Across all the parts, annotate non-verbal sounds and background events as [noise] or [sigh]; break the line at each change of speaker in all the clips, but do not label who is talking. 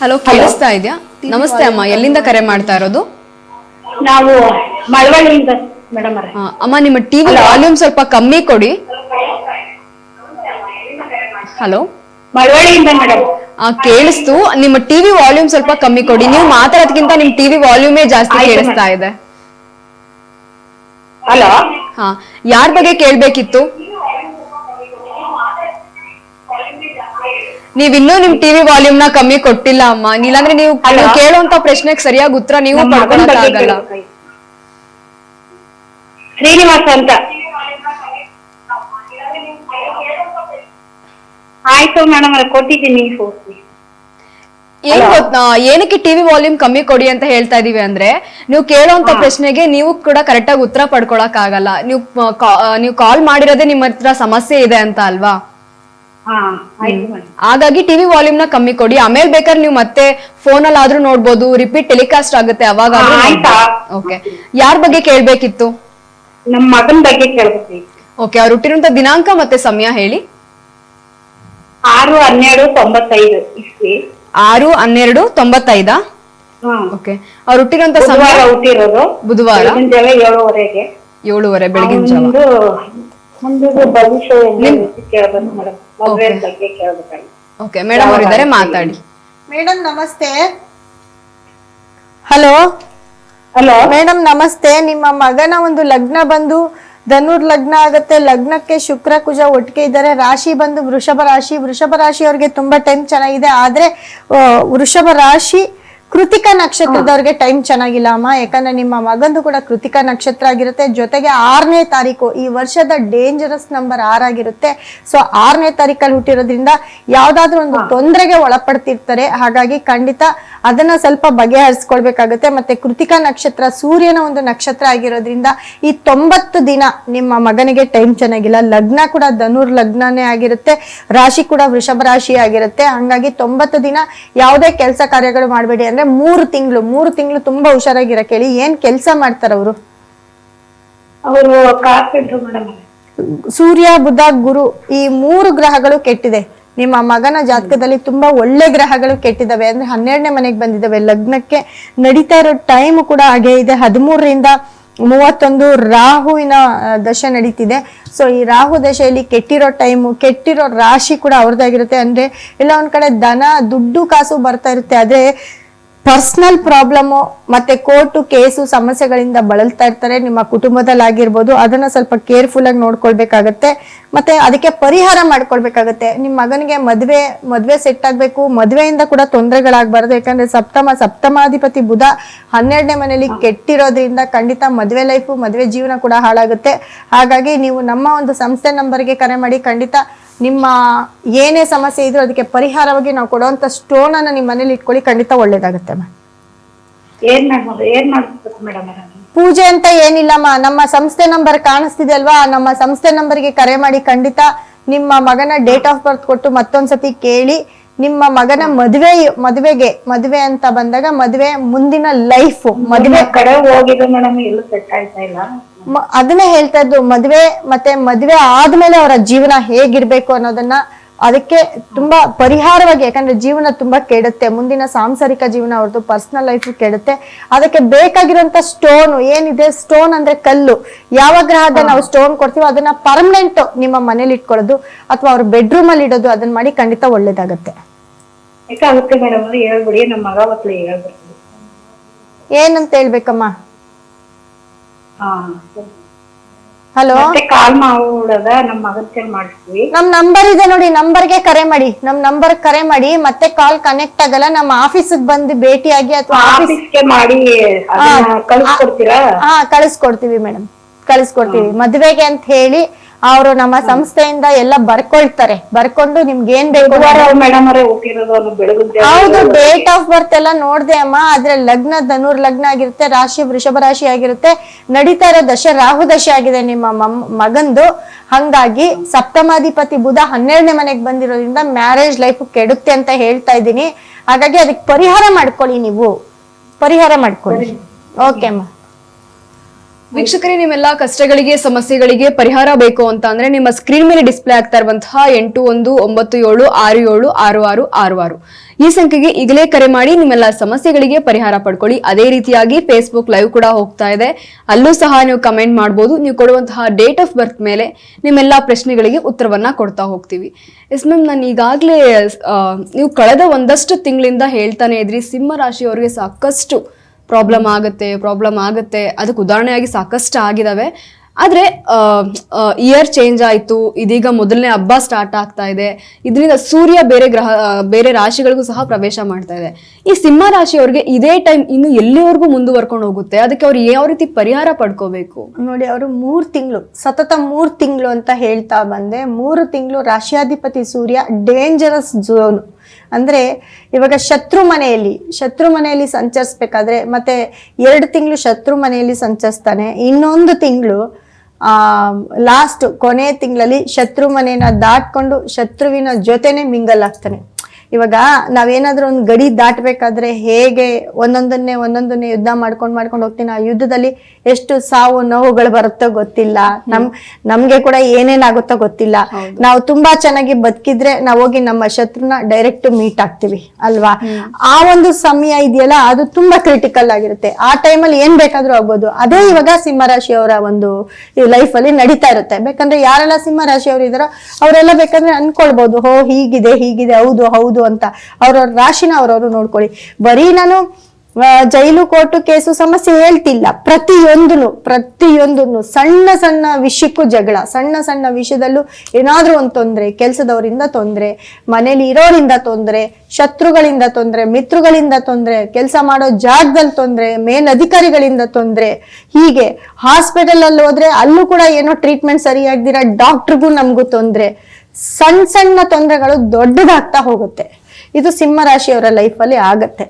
Hello ಕೇಳಿಸ್ತಾ ಇದೆಯಾ? ನಮಸ್ತೆ ಅಮ್ಮ ಎಲ್ಲಿಂದ ಕರೆ ಮಾಡ್ತಾ ಇರೋದು?
ನಾವು ಮಳವಳ್ಳಿಯಿಂದ ಮೇಡಮ್ ಅವ್ರೆ.
ಆ, ಅಮ್ಮ ನಿಮ್ಮ ಟಿವಿ ವಾಲ್ಯೂಮ್ ಸ್ವಲ್ಪ ಕಮ್ಮಿ ಕೊಡಿ. ಹಲೋ
ಮಳವಳ್ಳಿಯಿಂದ ಮೇಡಮ್
ಆ ಕೇಳಿಸ್ತು. ನಿಮ್ಮ ಟಿವಿ ವಾಲ್ಯೂಮ್ ಸ್ವಲ್ಪ ಕಮ್ಮಿ ಕೊಡಿ. ನೀವು ಮಾತಾಡೋದಕ್ಕಿಂತ ನಿಮ್ ಟಿವಿ ವಾಲ್ಯೂಮೇ ಜಾಸ್ತಿ
ಆಯ್ತು
ಕೇಳಿಸ್ತಾ ಇದೆ.
ಹಲೋ
ಹಾ ಯಾರ ಬಗ್ಗೆ ಕೇಳ್ಬೇಕಿತ್ತು? ನೀವ್ ಇನ್ನೂ ನಿಮ್ ಟಿವಿ ವಾಲ್ಯೂಮ್ನ ಕಮ್ಮಿ ಕೊಟ್ಟಿಲ್ಲ ಅಮ್ಮ. ಇಲ್ಲಾಂದ್ರೆ ನೀವು? ಕೇಳುವಂತ ಪ್ರಶ್ನೆಗೆ ಸರಿಯಾಗಿ ಉತ್ತರ ನೀವು
ನಮ್ಮ ಮಗನ್
ಪಡ್ಕೊಳಕ್
ಬಗ್ಗೆ
ಆಗಲ್ಲ.
ಕೇಳ್ಬೇಕಾಗಿತ್ತು. ಶ್ರೀನಿವಾಸ ಅಂತ. ಆಯ್ತು ಮೇಡಮ್ ಕೊಟ್ಟಿದ್ದೀನಿ
ಏನ್? ಗೊತ್ತಾ? ಏನಕ್ಕೆ ಟಿವಿ ವಾಲ್ಯೂಮ್ ಕಮ್ಮಿ ಕೊಡಿ ಅಂತ ಹೇಳ್ತಾ ಇದೀವಿ ಅಂದ್ರೆ ನೀವು ಕೇಳುವಂತ ಪ್ರಶ್ನೆಗೆ ನೀವು ಕೂಡ ಕರೆಕ್ಟ್ ಆಗಿ ಉತ್ತರ ಪಡ್ಕೊಳಕ್ ಆಗಲ್ಲ. ನೀವು ನೀವು ಕಾಲ್ ಮಾಡಿರೋದೇ ನಿಮ್ಮ ಹತ್ರ ಸಮಸ್ಯೆ ಇದೆ ಅಂತ ಅಲ್ವಾ? ಹಾಗಾಗಿ ಟಿವಿ ವಾಲ್ಯೂಮ್ನ ಕಮ್ಮಿ ಕೊಡಿ. ಆಮೇಲೆ ಬೇಕಾದ್ರೆ ನೀವು ಮತ್ತೆ ಫೋನ್ ಅಲ್ಲಿ ಆದ್ರೂ ನೋಡ್ಬೋದು ರಿಪೀಟ್ ಟೆಲಿಕಾಸ್ಟ್ ಆಗುತ್ತೆ ಅವಾಗ? ಓಕೆ ಯಾರ ಬಗ್ಗೆ ಕೇಳ್ಬೇಕಿತ್ತು?
ನಮ್ಮ ಮಗನ ಬಗ್ಗೆ ಕೇಳ್ಬೇಕು.
ಓಕೆ ಅವ್ರು ಹುಟ್ಟಿರುವಂತ ದಿನಾಂಕ ಮತ್ತೆ ಸಮಯ ಹೇಳಿ.
ಆರು ಹನ್ನೆರಡು ತೊಂಬತ್ತೈದು
ಆರು ಹನ್ನೆರಡು ತೊಂಬತ್ತೈದಾ? ಓಕೆ ಅವ್ರು ಹುಟ್ಟಿರುವಂತ ಸಮಯ?
ಬುಧವಾರ ಹುಟ್ಟಿರೋದು.
ಬುಧವಾರ?
ಏಳುವರೆಗೆ.
ಏಳುವರೆ ಬೆಳಗಿನ ಜಾವ.
ಭವಿಷ್ಯ ಕೇಳ್ಬೇಕು ಮೇಡಮ್. ಮದ್ವೆ ಬಗ್ಗೆ ಕೇಳ್ಬೇಕಾಗಿತ್ತು.
ಓಕೆ ಮೇಡಮ್ ಅವರಿದ್ದಾರೆ ಮಾತಾಡಿ.
ಮೇಡಮ್ ನಮಸ್ತೆ. ಹಲೋ
ಹಲೋ
ಮೇಡಮ್ ನಮಸ್ತೆ. ನಿಮ್ಮ ಮಗನ ಒಂದು ಲಗ್ನ ಬಂದು ಧನುರ್ ಲಗ್ನ ಆಗತ್ತೆ. ಲಗ್ನಕ್ಕೆ ಶುಕ್ರ ಕುಜ ಒಟ್ಟಿಗೆ ಇದ್ದಾರೆ. ರಾಶಿ ಬಂದು ವೃಷಭ ರಾಶಿ. ವೃಷಭ ರಾಶಿ ಅವ್ರಿಗೆ ತುಂಬಾ ಟೈಮ್ ಚೆನ್ನಾಗಿದೆ. ಆದ್ರೆ ವೃಷಭ ರಾಶಿ ಕೃತಿಕ ನಕ್ಷತ್ರದವ್ರಿಗೆ ಟೈಮ್ ಚೆನ್ನಾಗಿಲ್ಲ ಅಮ್ಮ. ಯಾಕಂದ್ರೆ ನಿಮ್ಮ ಮಗಂದು ಕೂಡ ಕೃತಿಕ ನಕ್ಷತ್ರ ಆಗಿರುತ್ತೆ. ಜೊತೆಗೆ ಆರನೇ ತಾರೀಕು ಈ ವರ್ಷದ ಡೇಂಜರಸ್ ನಂಬರ್ ಆರಾಗಿರುತ್ತೆ ಸೊ ಆರನೇ ತಾರೀಕಲ್ಲಿ ಹುಟ್ಟಿರೋದ್ರಿಂದ ಯಾವ್ದಾದ್ರು ಒಂದು ತೊಂದರೆಗೆ ಒಳಪಡ್ತಿರ್ತಾರೆ. ಹಾಗಾಗಿ ಖಂಡಿತ ಅದನ್ನ ಸ್ವಲ್ಪ ಬಗೆಹರಿಸ್ಕೊಳ್ಬೇಕಾಗುತ್ತೆ. ಮತ್ತೆ ಕೃತಿಕಾ ನಕ್ಷತ್ರ ಸೂರ್ಯನ ಒಂದು ನಕ್ಷತ್ರ ಆಗಿರೋದ್ರಿಂದ ಈ ತೊಂಬತ್ತು ದಿನ ನಿಮ್ಮ ಮಗನಿಗೆ ಟೈಮ್ ಚೆನ್ನಾಗಿಲ್ಲ. ಲಗ್ನ ಕೂಡ ಧನುರ್ ಲಗ್ನನೇ ಆಗಿರುತ್ತೆ. ರಾಶಿ ಕೂಡ ವೃಷಭ ರಾಶಿ ಆಗಿರುತ್ತೆ. ಹಂಗಾಗಿ ತೊಂಬತ್ತು ದಿನ ಯಾವುದೇ ಕೆಲಸ ಕಾರ್ಯಗಳು ಮಾಡಬೇಡಿ. ಅಂದ್ರೆ ಮೂರು ತಿಂಗಳು ಮೂರು ತಿಂಗಳು ತುಂಬಾ ಹುಷಾರಾಗಿರ ಕೇಳಿ ಏನ್ ಕೆಲಸ ಮಾಡ್ತಾರ ಅವರು?
ಅವರು ಕಾರ್ಪೆಂಟ್ರು ಮೇಡಮ್
ಸೂರ್ಯ ಬುಧ ಗುರು ಈ ಮೂರು ಗ್ರಹಗಳು ಕೆಟ್ಟಿದೆ. ನಿಮ್ಮ ಮಗನ ಜಾತಕದಲ್ಲಿ ತುಂಬಾ ಒಳ್ಳೆ ಗ್ರಹಗಳು ಕೆಟ್ಟಿದ್ದಾವೆ ಅಂದ್ರೆ ಹನ್ನೆರಡನೇ ಮನೆಗೆ ಬಂದಿದ್ದಾವೆ ಲಗ್ನಕ್ಕೆ ನಡೀತಾ ಇರೋ ಟೈಮ್ ಕೂಡ ಹಾಗೆ ಇದೆ. ಹದಿಮೂರರಿಂದ ಮೂವತ್ತೊಂದು ರಾಹುವಿನ ದಶೆ ನಡೀತಿದೆ. ಸೊ ಈ ರಾಹು ದಶೆಯಲ್ಲಿ ಕೆಟ್ಟಿರೋ ಟೈಮು ಕೆಟ್ಟಿರೋ ರಾಶಿ ಕೂಡ ಅವ್ರದ್ದಾಗಿರುತ್ತೆ. ಅಂದ್ರೆ ಎಲ್ಲ ಒಂದ್ ಕಡೆ ದನ ದುಡ್ಡು ಕಾಸು ಬರ್ತಾ ಇರುತ್ತೆ. ಆದ್ರೆ ಪರ್ಸನಲ್ ಪ್ರಾಬ್ಲಮ್ ಮತ್ತೆ ಕೋರ್ಟು ಕೇಸು ಸಮಸ್ಯೆಗಳಿಂದ ಬಳಲ್ತಾ ಇರ್ತಾರೆ ನಿಮ್ಮ ಕುಟುಂಬದಲ್ಲಿ ಆಗಿರ್ಬೋದು ಅದನ್ನ ಸ್ವಲ್ಪ ಕೇರ್ಫುಲ್ ಆಗಿ ನೋಡ್ಕೊಳ್ಬೇಕಾಗತ್ತೆ. ಮತ್ತೆ ಅದಕ್ಕೆ ಪರಿಹಾರ ಮಾಡ್ಕೊಳ್ಬೇಕಾಗತ್ತೆ. ನಿಮ್ಮ ಮಗನಿಗೆ ಮದ್ವೆ ಮದ್ವೆ ಸೆಟ್ ಆಗ್ಬೇಕು ಮದ್ವೆಯಿಂದ ಕೂಡ ತೊಂದರೆಗಳಾಗಬಾರ್ದು. ಯಾಕಂದ್ರೆ ಸಪ್ತಮ ಸಪ್ತಮಾಧಿಪತಿ ಬುಧ ಹನ್ನೆರಡನೇ ಮನೆಯಲ್ಲಿ ಕೆಟ್ಟಿರೋದ್ರಿಂದ ಖಂಡಿತ ಮದ್ವೆ ಲೈಫು ಮದ್ವೆ ಜೀವನ ಕೂಡ ಹಾಳಾಗುತ್ತೆ. ಹಾಗಾಗಿ ನೀವು ನಮ್ಮ ಒಂದು ಸಂಸ್ಥೆ ನಂಬರ್ಗೆ ಕರೆ ಮಾಡಿ ಖಂಡಿತ ನಿಮ್ಮ ಏನೇ ಸಮಸ್ಯೆ ಇದ್ರೂ ಅದಕ್ಕೆ ಪರಿಹಾರವಾಗಿ ನಾವು ಕೊಡುವಂತ ಸ್ಟೋನ್ ಅನ್ನ ನಿಮ್ಮ ಮನೇಲಿ ಇಟ್ಕೊಳ್ಳಿ ಖಂಡಿತ ಒಳ್ಳೇದಾಗುತ್ತೆ.
ಏನ್ ಮಾಡ್ಬೋದು ಏನ್ ಮಾಡ್ಬೇಕು ಮೇಡಮ್
ಪೂಜೆ ಅಂತ ಏನಿಲ್ಲಮ್ಮ ನಮ್ಮ ಸಂಸ್ಥೆ ನಂಬರ್ ಕಾಣಿಸ್ತಿದೆ ಅಲ್ವಾ? ನಮ್ಮ ಸಂಸ್ಥೆ ನಂಬರ್ಗೆ ಕರೆ ಮಾಡಿ ಖಂಡಿತ ನಿಮ್ಮ ಮಗನ ಡೇಟ್ ಆಫ್ ಬರ್ತ್ ಕೊಟ್ಟು ಮತ್ತೊಂದ್ಸತಿ ಕೇಳಿ. ನಿಮ್ಮ ಮಗನ ಮದುವೆ ಮದುವೆಗೆ ಮದುವೆ ಅಂತ ಬಂದಾಗ ಮದುವೆ ಮುಂದಿನ ಲೈಫ್
ಮದುವೆ ಕಡೆ ಹೋಗಿದೆ ಮೇಡಮ್ ಎಲ್ಲೂ ಸೆಟ್ ಆಯ್ತಾ ಇಲ್ಲ?
ಮ- ಅದನ್ನೇ ಹೇಳ್ತಾ ಇದ್ದು ಮದುವೆ ಮತ್ತೆ ಮದುವೆ ಆದ್ಮೇಲೆ ಅವರ ಜೀವನ ಹೇಗಿರ್ಬೇಕು ಅನ್ನೋದನ್ನ ಅದಕ್ಕೆ ತುಂಬಾ ಪರಿಹಾರವಾಗಿ ಯಾಕಂದ್ರೆ ಜೀವನ ತುಂಬಾ ಕೆಡುತ್ತೆ. ಮುಂದಿನ ಸಾಂಸಾರಿಕ ಜೀವನ ಅವ್ರದ್ದು ಪರ್ಸನಲ್ ಲೈಫ್ ಕೆಡುತ್ತೆ. ಅದಕ್ಕೆ ಬೇಕಾಗಿರುವಂತ ಸ್ಟೋನ್ ಏನಿದೆ? ಸ್ಟೋನ್ ಅಂದ್ರೆ ಕಲ್ಲು. ಯಾವ ಗ್ರಹದ ನಾವು ಸ್ಟೋನ್ ಕೊಡ್ತೀವೋ ಅದನ್ನ ಪರ್ಮನೆಂಟ್ ನಿಮ್ಮ ಮನೇಲಿ ಇಟ್ಕೊಳ್ಳೋದು ಅಥವಾ ಅವ್ರ ಬೆಡ್ರೂಮ್ ಅಲ್ಲಿ ಇಡೋದು ಅದನ್ನ ಮಾಡಿ ಖಂಡಿತ ಒಳ್ಳೇದಾಗತ್ತೆ. ಏನಂತ ಹೇಳ್ಬೇಕಮ್ಮ? ಹಲೋ?
ಮತ್ತೆ ಕಾಲ್ ಮಾಡ್ಬಿಡದ ನಮ್ಮ ಮಗನ್ ಮಾಡಿಸ್ತೀವಿ
ನಮ್ ನಂಬರ್ ಇದೆ ನೋಡಿ ನಂಬರ್ಗೆ ಕರೆ ಮಾಡಿ. ನಮ್ ನಂಬರ್ ಕರೆ ಮಾಡಿ ಮತ್ತೆ ಕಾಲ್ ಕನೆಕ್ಟ್ ಆಗಲ್ಲ ನಮ್ಮ ಆಫೀಸಿಗೆ ಬಂದು ಭೇಟಿಯಾಗಿ ಅಥವಾ ಆಫೀಸ್
ಆಫೀಸ್ಗೆ ಮಾಡಿ ಅದನ್ನ ಕಳಿಸ್ಕೊಡ್ತೀರಾ?
ಹಾ ಕಳಿಸ್ಕೊಡ್ತೀವಿ ಮೇಡಮ್ ಕಳಿಸ್ಕೊಡ್ತೀವಿ. ಮದ್ವೆಗೆ ಅಂತ ಹೇಳಿ ಅವರು ನಮ್ಮ ಸಂಸ್ಥೆಯಿಂದ ಎಲ್ಲ ಬರ್ಕೊಳ್ತಾರೆ. ಬರ್ಕೊಂಡು ನಿಮ್ಗೆ ಏನ್ ಬೇಕು ಹೌದು ಡೇಟ್ ಆಫ್ ಬರ್ತ್ ಎಲ್ಲ ನೋಡ್ದೆ ಅಮ್ಮ. ಆದ್ರೆ ಲಗ್ನ ಧನುರ್ ಲಗ್ನ ಆಗಿರುತ್ತೆ ರಾಶಿ ವೃಷಭ ರಾಶಿ ಆಗಿರುತ್ತೆ. ನಡೀತಾ ಇರೋ ದಶೆ ರಾಹು ದಶೆ ಆಗಿದೆ ನಿಮ್ಮ ಮಮ್- ಮಗಂದು. ಹಂಗಾಗಿ ಸಪ್ತಮಾಧಿಪತಿ ಬುಧ ಹನ್ನೆರಡನೇ ಮನೆಗೆ ಬಂದಿರೋದ್ರಿಂದ ಮ್ಯಾರೇಜ್ ಲೈಫ್ ಕೆಡುತ್ತೆ ಅಂತ ಹೇಳ್ತಾ ಇದ್ದೀನಿ. ಹಾಗಾಗಿ ಅದಕ್ಕೆ ಪರಿಹಾರ ಮಾಡ್ಕೊಳ್ಳಿ ನೀವು. ಪರಿಹಾರ ಮಾಡ್ಕೊಳ್ಳಿ. ಓಕೆ ಅಮ್ಮ.
ವೀಕ್ಷಕರೇ, ನಿಮ್ಮೆಲ್ಲ ಕಷ್ಟಗಳಿಗೆ, ಸಮಸ್ಯೆಗಳಿಗೆ ಪರಿಹಾರ ಬೇಕು ಅಂತ ಅಂದ್ರೆ ನಿಮ್ಮ ಸ್ಕ್ರೀನ್ ಮೇಲೆ ಡಿಸ್ಪ್ಲೇ ಆಗ್ತಾ ಇರುವಂತಹ ಎಂಟು ಒಂದು, ಒಂಬತ್ತು ಏಳು, ಆರು ಏಳು, ಆರು ಆರು ಆರು ಆರು. ಈ ಸಂಖ್ಯೆಗೆ ಈಗಲೇ ಕರೆ ಮಾಡಿ ನಿಮ್ಮೆಲ್ಲ ಸಮಸ್ಯೆಗಳಿಗೆ ಪರಿಹಾರ ಪಡ್ಕೊಳ್ಳಿ. ಅದೇ ರೀತಿಯಾಗಿ ಫೇಸ್ಬುಕ್ ಲೈವ್ ಕೂಡ ಹೋಗ್ತಾ ಇದೆ. ಅಲ್ಲೂ ಸಹ ನೀವು ಕಮೆಂಟ್ ಮಾಡಬಹುದು ನೀವು ಕೊಡುವಂತಹ ಡೇಟ್ ಆಫ್ ಬರ್ತ್ ಮೇಲೆ ನಿಮ್ಮೆಲ್ಲ ಪ್ರಶ್ನೆಗಳಿಗೆ ಉತ್ತರವನ್ನ ಕೊಡ್ತಾ ಹೋಗ್ತೀವಿ. ಎಸ್ ಮ್ಯಾಮ್ ನಾನು ಈಗಾಗಲೇ ನೀವು ಕಳೆದ ಒಂದಷ್ಟು ತಿಂಗಳಿಂದ ಹೇಳ್ತಾನೆ ಇದ್ರಿ, ಸಿಂಹ ರಾಶಿಯವರಿಗೆ ಸಾಕಷ್ಟು ಪ್ರಾಬ್ಲಮ್ ಆಗುತ್ತೆ ಪ್ರಾಬ್ಲಮ್ ಆಗುತ್ತೆ. ಅದಕ್ಕೆ ಉದಾಹರಣೆಯಾಗಿ ಸಾಕಷ್ಟು ಆಗಿದಾವೆ. ಆದರೆ ಇಯರ್ ಚೇಂಜ್ ಆಯಿತು, ಇದೀಗ ಮೊದಲನೇ ಹಬ್ಬ ಸ್ಟಾರ್ಟ್ ಆಗ್ತಾ ಇದೆ. ಇದರಿಂದ ಸೂರ್ಯ ಬೇರೆ ಗ್ರಹ ಬೇರೆ ರಾಶಿಗಳಿಗೂ ಸಹ ಪ್ರವೇಶ ಮಾಡ್ತಾ ಇದೆ. ಈ ಸಿಂಹ ರಾಶಿಯವ್ರಿಗೆ ಇದೇ ಟೈಮ್ ಇನ್ನು ಎಲ್ಲಿವರೆಗೂ ಮುಂದುವರ್ಕೊಂಡು ಹೋಗುತ್ತೆ? ಅದಕ್ಕೆ ಅವ್ರು ಯಾವ ರೀತಿ ಪರಿಹಾರ ಪಡ್ಕೋಬೇಕು?
ನೋಡಿ, ಅವರು ಮೂರು ತಿಂಗಳು, ಸತತ ಮೂರು ತಿಂಗಳು ಅಂತ ಹೇಳ್ತಾ ಬಂದೆ. ಮೂರು ತಿಂಗಳು ರಾಶಿಯಾಧಿಪತಿ ಸೂರ್ಯ ಡೇಂಜರಸ್ ಝೋನ್ ಅಂದ್ರೆ ಇವಾಗ ಶತ್ರು ಮನೆಯಲ್ಲಿ ಶತ್ರು ಮನೆಯಲ್ಲಿ ಸಂಚರಿಸ್ಬೇಕಾದ್ರೆ ಮತ್ತೆ ಎರಡು ತಿಂಗಳು ಶತ್ರು ಮನೆಯಲ್ಲಿ ಸಂಚರಿಸ್ತಾನೆ. ಇನ್ನೊಂದು ತಿಂಗಳು ಲಾಸ್ಟ್ ಕೊನೆ ತಿಂಗಳಲ್ಲಿ ಶತ್ರು ಮನೆಯನ್ನ ದಾಟ್ಕೊಂಡು ಶತ್ರುವಿನ ಜೊತೆನೆ ಮಿಂಗಲ್ ಆಗ್ತಾನೆ. ಇವಾಗ ನಾವೇನಾದ್ರೂ ಒಂದು ಗಡಿ ದಾಟಬೇಕಾದ್ರೆ ಹೇಗೆ ಒಂದೊಂದನ್ನೇ ಒಂದೊಂದನ್ನೇ ಯುದ್ಧ ಮಾಡ್ಕೊಂಡು ಮಾಡ್ಕೊಂಡು ಹೋಗ್ತೀನಿ ಆ ಯುದ್ಧದಲ್ಲಿ ಎಷ್ಟು ಸಾವು ನೋವುಗಳು ಬರುತ್ತೋ ಗೊತ್ತಿಲ್ಲ. ನಮ್ ನಮ್ಗೆ ಕೂಡ ಏನೇನಾಗುತ್ತೋ ಗೊತ್ತಿಲ್ಲ. ನಾವು ತುಂಬಾ ಚೆನ್ನಾಗಿ ಬದುಕಿದ್ರೆ ನಾವು ಹೋಗಿ ನಮ್ಮ ಶತ್ರುನ ಡೈರೆಕ್ಟ್ ಮೀಟ್ ಆಗ್ತೀವಿ ಅಲ್ವಾ? ಆ ಒಂದು ಸಮಯ ಇದೆಯಲ್ಲ ಅದು ತುಂಬಾ ಕ್ರಿಟಿಕಲ್ ಆಗಿರುತ್ತೆ. ಆ ಟೈಮಲ್ಲಿ ಏನ್ ಬೇಕಾದ್ರೂ ಆಗ್ಬೋದು. ಅದೇ ಇವಾಗ ಸಿಂಹರಾಶಿಯವರ ಒಂದು ಲೈಫ್ ಅಲ್ಲಿ ನಡೀತಾ ಇರುತ್ತೆ. ಬೇಕಂದ್ರೆ ಯಾರೆಲ್ಲ ಸಿಂಹರಾಶಿಯವರು ಇದಾರೋ ಅವರೆಲ್ಲ ಬೇಕಂದ್ರೆ ಅನ್ಕೊಳ್ಬಹುದು ಹೋ ಹೀಗಿದೆ ಹೀಗಿದೆ ಹೌದು ಹೌದು ಅಂತ ಅವ್ರವ್ರ ರಾಶಿನ ಅವ್ರವ್ರು ನೋಡ್ಕೊಳ್ಳಿ. ಬರೀ ನಾನು ಜೈಲು ಕೋರ್ಟು ಕೇಸು ಸಮಸ್ಯೆ ಹೇಳ್ತಿಲ್ಲ. ಪ್ರತಿಯೊಂದನು ಪ್ರತಿಯೊಂದನ್ನು ಸಣ್ಣ ಸಣ್ಣ ವಿಷಯಕ್ಕೂ ಜಗಳ, ಸಣ್ಣ ಸಣ್ಣ ವಿಷಯದಲ್ಲೂ ಏನಾದ್ರೂ ಒಂದು ತೊಂದರೆ, ಕೆಲಸದವರಿಂದ ತೊಂದ್ರೆ, ಮನೇಲಿ ಇರೋರಿಂದ ತೊಂದ್ರೆ, ಶತ್ರುಗಳಿಂದ ತೊಂದ್ರೆ, ಮಿತ್ರಗಳಿಂದ ತೊಂದ್ರೆ, ಕೆಲಸ ಮಾಡೋ ಜಾಗದಲ್ಲಿ ತೊಂದ್ರೆ ಅಧಿಕಾರಿಗಳಿಂದ ತೊಂದ್ರೆ, ಹೀಗೆ ಹಾಸ್ಪಿಟಲ್ ಅಲ್ಲಿ ಹೋದ್ರೆ ಅಲ್ಲೂ ಕೂಡ ಏನೋ ಟ್ರೀಟ್ಮೆಂಟ್ ಸರಿಯಾಗ್ದಿರ ಡಾಕ್ಟ್ರಿಗೂ ನಮಗೂ ತೊಂದ್ರೆ. ಸಣ್ಣ ಸಣ್ಣ ತೊಂದರೆಗಳು ದೊಡ್ಡದಾಗ್ತಾ ಹೋಗುತ್ತೆ. ಇದು ಸಿಂಹ ರಾಶಿಯವರ ಲೈಫಲ್ಲಿ ಆಗತ್ತೆ.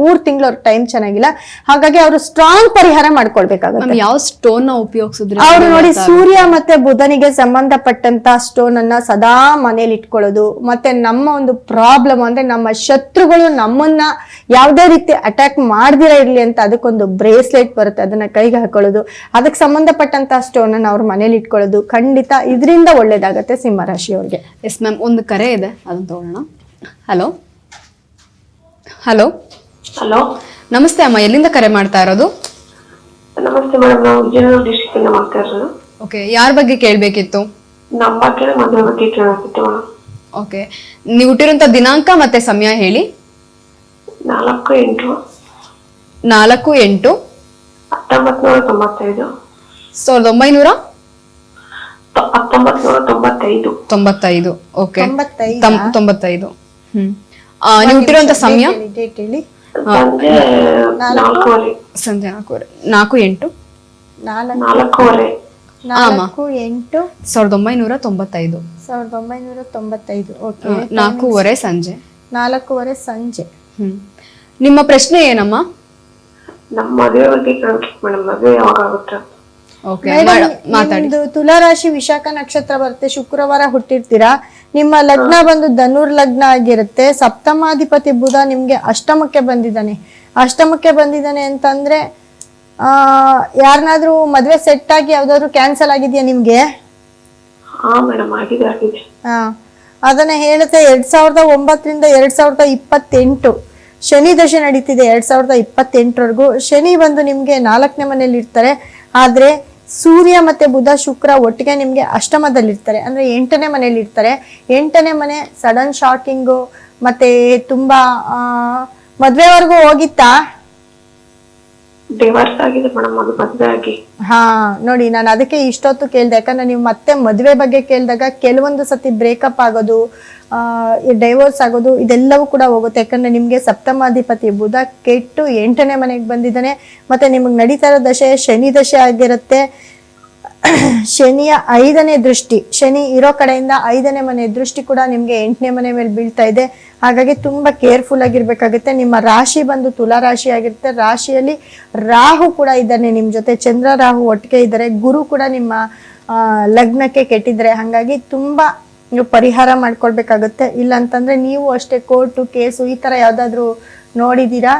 ಮೂರ್ ತಿಂಗಳು ಅವ್ರ ಟೈಮ್ ಚೆನ್ನಾಗಿಲ್ಲ. ಹಾಗಾಗಿ ಅವರು ಸ್ಟ್ರಾಂಗ್ ಪರಿಹಾರ ಮಾಡ್ಕೊಳ್ಬೇಕಾಗುತ್ತೆ.
ಯಾವ ಸ್ಟೋನ್ನ ಉಪಯೋಗಿಸಿದ್ರೆ
ಅವ್ರು ನೋಡಿ ಸೂರ್ಯ ಮತ್ತೆ ಬುಧನಿಗೆ ಸಂಬಂಧಪಟ್ಟಂತ ಸ್ಟೋನ್ ಅನ್ನ ಸದಾ ಮನೇಲಿ ಇಟ್ಕೊಳ್ಳೋದು ಮತ್ತೆ ನಮ್ಮ ಒಂದು ಪ್ರಾಬ್ಲಮ್ ಅಂದ್ರೆ ನಮ್ಮ ಶತ್ರುಗಳು ನಮ್ಮನ್ನ ಯಾವ್ದೇ ರೀತಿ ಅಟ್ಯಾಕ್ ಮಾಡ್ದಿರ ಇರ್ಲಿ ಅಂತ ಅದಕ್ಕೊಂದು ಬ್ರೇಸ್ಲೆಟ್ ಬರುತ್ತೆ ಅದನ್ನ ಕೈಗೆ ಹಾಕೊಳ್ಳೋದು. ಅದಕ್ಕೆ ಸಂಬಂಧಪಟ್ಟಂತ ಸ್ಟೋನ್ ಅನ್ನ ಅವ್ರ ಮನೇಲಿ ಇಟ್ಕೊಳ್ಳೋದು. ಖಂಡಿತ ಇದರಿಂದ ಒಳ್ಳೇದಾಗತ್ತೆ ಸಿಂಹರಾಶಿಯವ್ರಿಗೆ
ಎಸ್ ಮ್ಯಾಮ್ ಒಂದು ಕರೆ ಇದೆ. ಅದನ್ನ ತಗೊಳ್ಳೋಣ ಹಲೋ? ಹಲೋ?
ಹಲೋ?
ನಮಸ್ತೆ ಅಮ್ಮ ಎಲ್ಲಿಂದ ಕರೆ ಮಾಡ್ತಾ ಇರೋದು?
ನಮಸ್ತೆ ಮೇಡಮ್ ನಾವು ವಿಜಯನಗರ ಇಂದ ಮಾಡ್ತಾ ಇರೋದು.
ಓಕೆ ಯಾರ ಬಗ್ಗೆ ಕೇಳಬೇಕಿತ್ತು?
ನಮ್ಮ ಬಗ್ಗೆ ಮದುವೆ ಬಗ್ಗೆ ಮೇಡಮ್
ಓಕೆ ನೀವು ಹುಟ್ಟಿರುವಂತ ದಿನಾಂಕ ಮತ್ತೆ ಸಮಯ ಹೇಳಿ.
ನಾಲ್ಕು ಎಂಟು.
ನಾಲ್ಕು ಎಂಟು.
ನೂರ ತೊಂಬತ್ತೈದು.
ಸಾವಿರದ ಒಂಬೈನೂರ?
ಹತ್ತೊಂಬತ್ನೂರ ಹತ್ತೊಂಬತ್ ನೂರ ತೊಂಬತ್ತೈದು
ತೊಂಬತ್ತೈದು? ಓಕೆ
ತೊಂಬತ್ತೈದಾ?
ಹ್ಮ್. ಆ, ನೀವು ಸಮಯ?
ಡೇಟ್ ಹೇಳಿ.
ಸಂಜೆ ನಾಲ್ಕೂವರೆ.
ಸಂಜೆ ನಾಲ್ಕೂವರೆ. ನಾಲ್ಕು ಎಂಟು?
ನಾಲ್ಕು.
ನಾಲ್ಕೂವರೆ.
ನಾಲ್ಕು ಎಂಟು.
ಸಾವಿರದ ಒಂಬೈನೂರ ತೊಂಬತ್ತೈದು.
ಸಾವಿರದ ಒಂಬೈನೂರ ತೊಂಬತ್ತೈದು. ಓಕೆ
ಆ, ನಾಲ್ಕೂವರೆ ಸಂಜೆ.
ನಾಲ್ಕೂವರೆ ಸಂಜೆ.
ಹ್ಮ್. ನಿಮ್ಮ ಪ್ರಶ್ನೆ ಏನಮ್ಮ?
ನಮ್ಮ ಮದುವೆ ಬಗ್ಗೆ ಮೇಡಮ್. ಮದುವೆ ಯಾವಾಗ ಆಗುತ್ತೆ
ಓಕೆ
ಮೇಡಮ್,
ಮಾತಾಡಿ.
ನಿಮ್ದು ತುಲಾರಾಶಿ ವಿಶಾಖ ನಕ್ಷತ್ರ ಬರುತ್ತೆ. ಶುಕ್ರವಾರ ಹುಟ್ಟಿರ್ತೀರಾ? ನಿಮ್ಮ ಲಗ್ನ ಬಂದು ಧನುರ್ ಲಗ್ನ ಆಗಿರುತ್ತೆ ಸಪ್ತಮಾಧಿಪತಿ ಬುಧ ನಿಮ್ಗೆ ಅಷ್ಟಮಕ್ಕೆ ಬಂದಿದ್ದಾನೆ. ಅಷ್ಟಮಕ್ಕೆ ಬಂದಿದ್ದಾನೆ ಅಂತಂದ್ರೆ ಆ ಯಾರನ್ನಾದ್ರೂ ಮದ್ವೆ ಸೆಟ್ ಆಗಿ ಯಾವ್ದಾದ್ರು ಕ್ಯಾನ್ಸಲ್ ಆಗಿದ್ಯಾ ನಿಮ್ಗೆ?
ಹಾ
ಅದನ್ನ ಹೇಳುತ್ತೆ ಎರಡ್ ಸಾವಿರದ ಒಂಬತ್ತರಿಂದ ಎರಡ್ ಸಾವಿರದ ಇಪ್ಪತ್ತೆಂಟು. ಶನಿ ದಶೆ ನಡೀತಿದೆ ಎರಡ್ ಸಾವಿರದ ಇಪ್ಪತ್ತೆಂಟರವರೆಗೂ. ಶನಿ ಬಂದು ನಿಮ್ಗೆ ನಾಲ್ಕನೇ ಮನೇಲಿ ಇರ್ತಾರೆ ಆದ್ರೆ ಸೂರ್ಯ ಮತ್ತೆ ಬುಧ ಶುಕ್ರ ಒಟ್ಟಿಗೆ ನಿಮ್ಗೆ ಅಷ್ಟಮದಲ್ಲಿರ್ತಾರೆ. ಅಂದ್ರೆ ಎಂಟನೇ ಮನೇಲಿ ಇರ್ತಾರೆ. ಎಂಟನೇ ಮನೆ ಸಡನ್ ಶಾಕಿಂಗು ಮತ್ತೆ ತುಂಬಾ ಮದುವೆವರೆಗೂ ಹೋಗಿತ್ತಾ? ಹಾ, ನೋಡಿ, ನಾನು ಅದಕ್ಕೆ ಇಷ್ಟೊತ್ತು ಕೇಳ್ದೆ. ಯಾಕಂದ್ರೆ ನೀವು ಮತ್ತೆ ಮದುವೆ ಬಗ್ಗೆ ಕೇಳಿದಾಗ ಕೆಲವೊಂದು ಸತಿ ಬ್ರೇಕಪ್ ಆಗೋದು ಡೈವೋರ್ಸ್ ಆಗೋದು, ಇದೆಲ್ಲವೂ ಕೂಡ ಹೋಗುತ್ತೆ. ಯಾಕಂದ್ರೆ ನಿಮ್ಗೆ ಸಪ್ತಮಾಧಿಪತಿ ಬುಧ ಕೆಟ್ಟು ಎಂಟನೇ ಮನೆಗೆ ಬಂದಿದ್ದಾನೆ. ಮತ್ತೆ ನಿಮಗೆ ನಡೀತಾ ಇರೋ ದಶೆ ಶನಿ ದಶೆ ಆಗಿರುತ್ತೆ. [clears throat] ಶನಿಯ ಐದನೇ ದೃಷ್ಟಿ. ಶನಿ ಇರೋ ಕಡೆಯಿಂದ ಐದನೇ ಮನೆ ದೃಷ್ಟಿ ಕೂಡ ನಿಮ್ಗೆ ಎಂಟನೇ ಮನೆ ಮೇಲೆ ಬೀಳ್ತಾ ಇದೆ. ಹಾಗಾಗಿ ತುಂಬಾ ಕೇರ್ಫುಲ್ ಆಗಿರ್ಬೇಕಾಗುತ್ತೆ. ನಿಮ್ಮ ರಾಶಿ ಬಂದು ತುಲಾ ರಾಶಿ ಆಗಿರುತ್ತೆ. ರಾಶಿಯಲ್ಲಿ ರಾಹು ಕೂಡ ಇದ್ದಾನೆ ನಿಮ್ ಜೊತೆ. ಚಂದ್ರ ರಾಹು ಒಟ್ಟಿಗೆ ಇದ್ದಾರೆ. ಗುರು ಕೂಡ ನಿಮ್ಮ ಲಗ್ನಕ್ಕೆ ಕೆಟ್ಟಿದ್ರೆ ಹಾಗಾಗಿ ತುಂಬಾ ನೀವು ಪರಿಹಾರ ಮಾಡ್ಕೊಳ್ಬೇಕಾಗುತ್ತೆ. ಇಲ್ಲ ಅಂತಂದ್ರೆ ನೀವು ಅಷ್ಟೇ ಕೋರ್ಟು ಕೇಸು ಈ ತರ ಯಾವ್ದಾದ್ರು ನೋಡಿದೀರಾ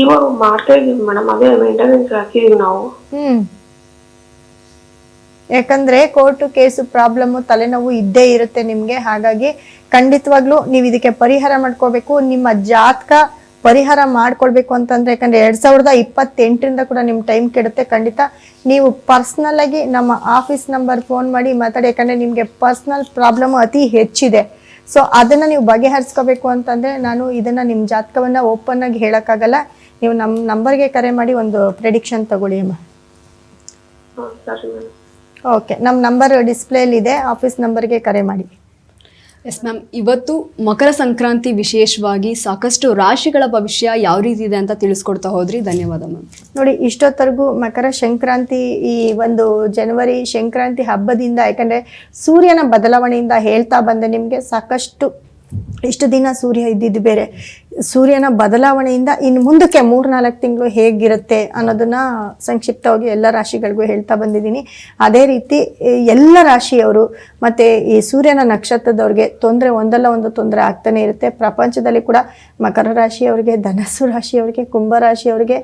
ಇವಾಗ ಮಾಡ್ತಾ ಇದೀವಿ ಮೇಡಮ್. ಅದೇ ಮೇಂಟೆನೆನ್ಸ್ ಹಾಕಿದೀವಿ ನಾವು.
ಹ್ಮ್. ಯಾಕಂದ್ರೆ ಕೋರ್ಟು ಕೇಸು ಪ್ರಾಬ್ಲಮ್ ತಲೆನೋವು ಇದ್ದೇ ಇರುತ್ತೆ ನಿಮ್ಗೆ. ಹಾಗಾಗಿ ಖಂಡಿತವಾಗ್ಲೂ ನೀವು ಇದಕ್ಕೆ ಪರಿಹಾರ ಮಾಡ್ಕೋಬೇಕು. ನಿಮ್ಮ ಜಾತಕ ಪರಿಹಾರ ಮಾಡ್ಕೊಳ್ಬೇಕು ಅಂತಂದ್ರೆ ಯಾಕಂದ್ರೆ ಎರಡ್ ಸಾವಿರದ ಇಪ್ಪತ್ತೆಂಟರಿಂದ ಕೂಡ ನಿಮ್ ಟೈಮ್ ಕೆಡುತ್ತೆ. ಖಂಡಿತ ನೀವು ಪರ್ಸನಲ್ ಆಗಿ ನಮ್ಮ ಆಫೀಸ್ ನಂಬರ್ ಫೋನ್ ಮಾಡಿ ಮಾತಾಡಿ. ಯಾಕಂದ್ರೆ ನಿಮ್ಗೆ ಪರ್ಸ್ನಲ್ ಪ್ರಾಬ್ಲಮ್ ಅತಿ ಹೆಚ್ಚಿದೆ. ಸೊ ಅದನ್ನ ನೀವು ಬಗೆಹರಿಸ್ಕೋಬೇಕು ಅಂತಂದ್ರೆ ನಾನು ಇದನ್ನ ನಿಮ್ ಜಾತಕವನ್ನ ಓಪನ್ ಆಗಿ ಹೇಳಕ್ಕಾಗಲ್ಲ. ನೀವು ನಮ್ಮ ನಂಬರ್ಗೆ ಕರೆ ಮಾಡಿ ಒಂದು ಪ್ರೆಡಿಕ್ಷನ್ ತಗೊಳ್ಳಿ ಅಮ್ಮ. ಓಕೆ ನಮ್ಮ ನಂಬರ್ ಡಿಸ್ಪ್ಲೇಲಿ ಇದೆ ಆಫೀಸ್ ನಂಬರ್ಗೆ ಕರೆ ಮಾಡಿ.
ಎಸ್ ಮ್ಯಾಮ್ ಇವತ್ತು ಮಕರ ಸಂಕ್ರಾಂತಿ ವಿಶೇಷವಾಗಿ ಸಾಕಷ್ಟು ರಾಶಿಗಳ ಭವಿಷ್ಯ ಯಾವ ರೀತಿ ಇದೆ ಅಂತ ತಿಳಿಸ್ಕೊಡ್ತಾ ಹೋದ್ರಿ? ಧನ್ಯವಾದ ಮ್ಯಾಮ್
ನೋಡಿ ಇಷ್ಟೊತ್ತರೆಗೂ ಮಕರ ಸಂಕ್ರಾಂತಿ ಈ ಒಂದು ಜನವರಿ ಸಂಕ್ರಾಂತಿ ಹಬ್ಬದಿಂದ ಯಾಕಂದರೆ ಸೂರ್ಯನ ಬದಲಾವಣೆಯಿಂದ ಹೇಳ್ತಾ ಬಂದೆ ನಿಮಗೆ ಸಾಕಷ್ಟು ಇಷ್ಟು ದಿನ ಸೂರ್ಯ ಇದ್ದಿದ್ದು ಬೇರೆ. ಸೂರ್ಯನ ಬದಲಾವಣೆಯಿಂದ ಇನ್ನು ಮುಂದಕ್ಕೆ ಮೂರ್ನಾಲ್ಕು ತಿಂಗಳು ಹೇಗಿರುತ್ತೆ ಅನ್ನೋದನ್ನ ಸಂಕ್ಷಿಪ್ತವಾಗಿ ಎಲ್ಲ ರಾಶಿಗಳಿಗೂ ಹೇಳ್ತಾ ಬಂದಿದ್ದೀನಿ. ಅದೇ ರೀತಿ ಎಲ್ಲ ರಾಶಿಯವರು ಮತ್ತು ಈ ಸೂರ್ಯನ ನಕ್ಷತ್ರದವ್ರಿಗೆ ತೊಂದರೆ ಒಂದಲ್ಲ ಒಂದು ತೊಂದರೆ ಆಗ್ತಾನೆ ಇರುತ್ತೆ. ಪ್ರಪಂಚದಲ್ಲಿ ಕೂಡ ಮಕರ ರಾಶಿಯವರಿಗೆ, ಧನಸ್ಸು ರಾಶಿಯವರಿಗೆ, ಕುಂಭ ರಾಶಿಯವರಿಗೆ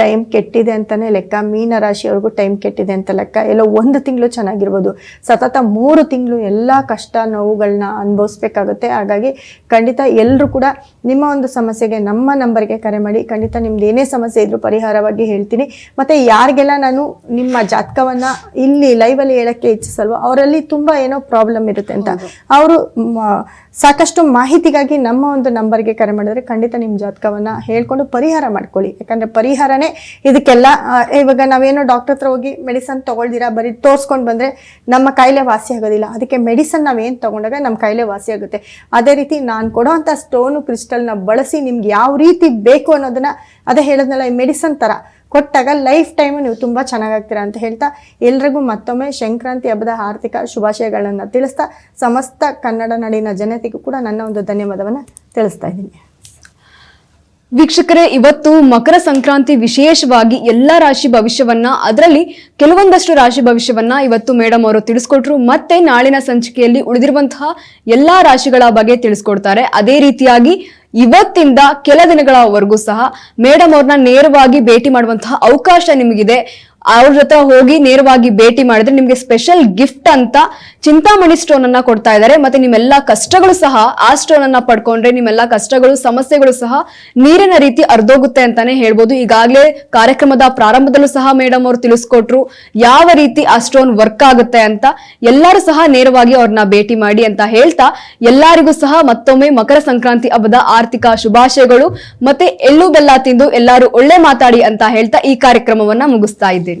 ಟೈಮ್ ಕೆಟ್ಟಿದೆ ಅಂತಲೇ ಲೆಕ್ಕ ಮೀನ ರಾಶಿಯವ್ರಿಗೂ ಟೈಮ್ ಕೆಟ್ಟಿದೆ ಅಂತ ಲೆಕ್ಕ ಎಲ್ಲೋ ಒಂದು ತಿಂಗಳು ಚೆನ್ನಾಗಿರ್ಬೋದು. ಸತತ ಮೂರು ತಿಂಗಳು ಎಲ್ಲ ಕಷ್ಟ ನೋವುಗಳನ್ನ ಅನುಭವಿಸ್ಬೇಕಾಗುತ್ತೆ. ಹಾಗಾಗಿ ಖಂಡಿತ ಎಲ್ಲರೂ ಕೂಡ ನಿಮ್ಮ ಒಂದು ಸಮಸ್ಯೆಗೆ ನಮ್ಮ ನಂಬರ್ಗೆ ಕರೆ ಮಾಡಿ. ಖಂಡಿತ ನಿಮ್ದು ಏನೇ ಸಮಸ್ಯೆ ಇದ್ರೂ ಪರಿಹಾರವಾಗಿ ಹೇಳ್ತೀನಿ. ಮತ್ತು ಯಾರಿಗೆಲ್ಲ ನಾನು ನಿಮ್ಮ ಜಾತಕವನ್ನು ಇಲ್ಲಿ ಲೈವಲ್ಲಿ ಹೇಳೋಕ್ಕೆ ಇಚ್ಛಿಸಲ್ವೋ ಅವರಲ್ಲಿ ತುಂಬ ಏನೋ ಪ್ರಾಬ್ಲಮ್ ಇರುತ್ತೆ ಅಂತ. ಅವರು ಸಾಕಷ್ಟು ಮಾಹಿತಿಗಾಗಿ ನಮ್ಮ ಒಂದು ನಂಬರ್ಗೆ ಕರೆ ಮಾಡಿದ್ರೆ ಖಂಡಿತ ನಿಮ್ಮ ಜಾತಕವನ್ನು ಹೇಳ್ಕೊಂಡು ಪರಿಹಾರ ಮಾಡ್ಕೊಳ್ಳಿ. ಯಾಕಂದರೆ ಪರಿಹಾರನೇ ಇದಕ್ಕೆಲ್ಲ ಇವಾಗ ನಾವೇನು ಡಾಕ್ಟರ್ ಹತ್ರ ಹೋಗಿ ಮೆಡಿಸನ್ ತೊಗೊಳ್ದಿರಾ, ಬರೀ ತೋರಿಸ್ಕೊಂಡು ಬಂದರೆ ನಮ್ಮ ಕಾಯಿಲೆ ವಾಸಿ ಆಗೋದಿಲ್ಲ. ಅದಕ್ಕೆ ಮೆಡಿಸನ್ ನಾವೇನು ತೊಗೊಂಡಾಗ ನಮ್ಮ ಕಾಯಿಲೆ ವಾಸಿ ಆಗುತ್ತೆ. ಅದೇ ರೀತಿ ನಾನು ಕೊಡೋವಂಥ ಸ್ಟೋನು ಕ್ರಿಸ್ಟಲ್ನ ಬಳಸಿ ನಿಮ್ಗೆ ಯಾವ ರೀತಿ ಬೇಕು ಅನ್ನೋದನ್ನು ಅದೇ ಹೇಳೋದ್ನಲ್ಲ, ಈ ಮೆಡಿಸನ್ ಥರ ಕೊಟ್ಟಾಗ ಲೈಫ್ ಟೈಮು ನೀವು ತುಂಬ ಚೆನ್ನಾಗಾಗ್ತೀರಾ ಅಂತ ಹೇಳ್ತಾ ಎಲ್ರಿಗೂ ಮತ್ತೊಮ್ಮೆ ಸಂಕ್ರಾಂತಿ ಹಬ್ಬದ ಆರ್ಥಿಕ ಶುಭಾಶಯಗಳನ್ನು ತಿಳಿಸ್ತಾ ಸಮಸ್ತ ಕನ್ನಡ ನಾಡಿನ ಜನತೆಗೂ ಕೂಡ ನನ್ನ ಒಂದು ಧನ್ಯವಾದವನ್ನು ತಿಳಿಸ್ತಾ ಇದ್ದೀನಿ.
ವೀಕ್ಷಕರೇ, ಇವತ್ತು ಮಕರ ಸಂಕ್ರಾಂತಿ ವಿಶೇಷವಾಗಿ ಎಲ್ಲ ರಾಶಿ ಭವಿಷ್ಯವನ್ನ, ಅದರಲ್ಲಿ ಕೆಲವೊಂದಷ್ಟು ರಾಶಿ ಭವಿಷ್ಯವನ್ನ ಇವತ್ತು ಮೇಡಮ್ ಅವರು ತಿಳಿಸ್ಕೊಟ್ರು. ಮತ್ತೆ ನಾಳಿನ ಸಂಚಿಕೆಯಲ್ಲಿ ಉಳಿದಿರುವಂತಹ ಎಲ್ಲಾ ರಾಶಿಗಳ ಬಗ್ಗೆ ತಿಳಿಸ್ಕೊಡ್ತಾರೆ. ಅದೇ ರೀತಿಯಾಗಿ ಇವತ್ತಿಂದ ಕೆಲ ದಿನಗಳವರೆಗೂ ಸಹ ಮೇಡಮ್ ಅವ್ರನ್ನ ನೇರವಾಗಿ ಭೇಟಿ ಮಾಡುವಂತಹ ಅವಕಾಶ ನಿಮಗಿದೆ. ಅವ್ರ ಜೊತೆ ಹೋಗಿ ನೇರವಾಗಿ ಭೇಟಿ ಮಾಡಿದ್ರೆ ನಿಮ್ಗೆ ಸ್ಪೆಷಲ್ ಗಿಫ್ಟ್ ಅಂತ ಚಿಂತಾಮಣಿ ಸ್ಟೋನ್ ಅನ್ನ ಕೊಡ್ತಾ ಇದ್ದಾರೆ ಮತ್ತೆ ನಿಮ್ಮೆಲ್ಲ ಕಷ್ಟಗಳು ಸಹ ಆ ಸ್ಟೋನ್ ಅನ್ನ ಪಡ್ಕೊಂಡ್ರೆ ನಿಮ್ಮೆಲ್ಲಾ ಕಷ್ಟಗಳು, ಸಮಸ್ಯೆಗಳು ಸಹ ನೀರಿನ ರೀತಿ ಅರ್ಧೋಗುತ್ತೆ ಅಂತಾನೆ ಹೇಳ್ಬೋದು. ಈಗಾಗಲೇ ಕಾರ್ಯಕ್ರಮದ ಪ್ರಾರಂಭದಲ್ಲೂ ಸಹ ಮೇಡಮ್ ಅವರು ತಿಳಿಸ್ಕೊಟ್ರು ಯಾವ ರೀತಿ ಆ ಸ್ಟೋನ್ ವರ್ಕ್ ಆಗುತ್ತೆ ಅಂತ. ಎಲ್ಲರೂ ಸಹ ನೇರವಾಗಿ ಅವ್ರನ್ನ ಭೇಟಿ ಮಾಡಿ ಅಂತ ಹೇಳ್ತಾ ಎಲ್ಲರಿಗೂ ಸಹ ಮತ್ತೊಮ್ಮೆ ಮಕರ ಸಂಕ್ರಾಂತಿ ಹಬ್ಬದ ಆರ್ಥಿಕ ಶುಭಾಶಯಗಳು. ಮತ್ತೆ ಎಳ್ಳು ಬೆಲ್ಲ ತಿಂದು ಎಲ್ಲರೂ ಒಳ್ಳೆ ಮಾತಾಡಿ ಅಂತ ಹೇಳ್ತಾ ಈ ಕಾರ್ಯಕ್ರಮವನ್ನ ಮುಗಿಸ್ತಾ ಇದ್ದೇನೆ.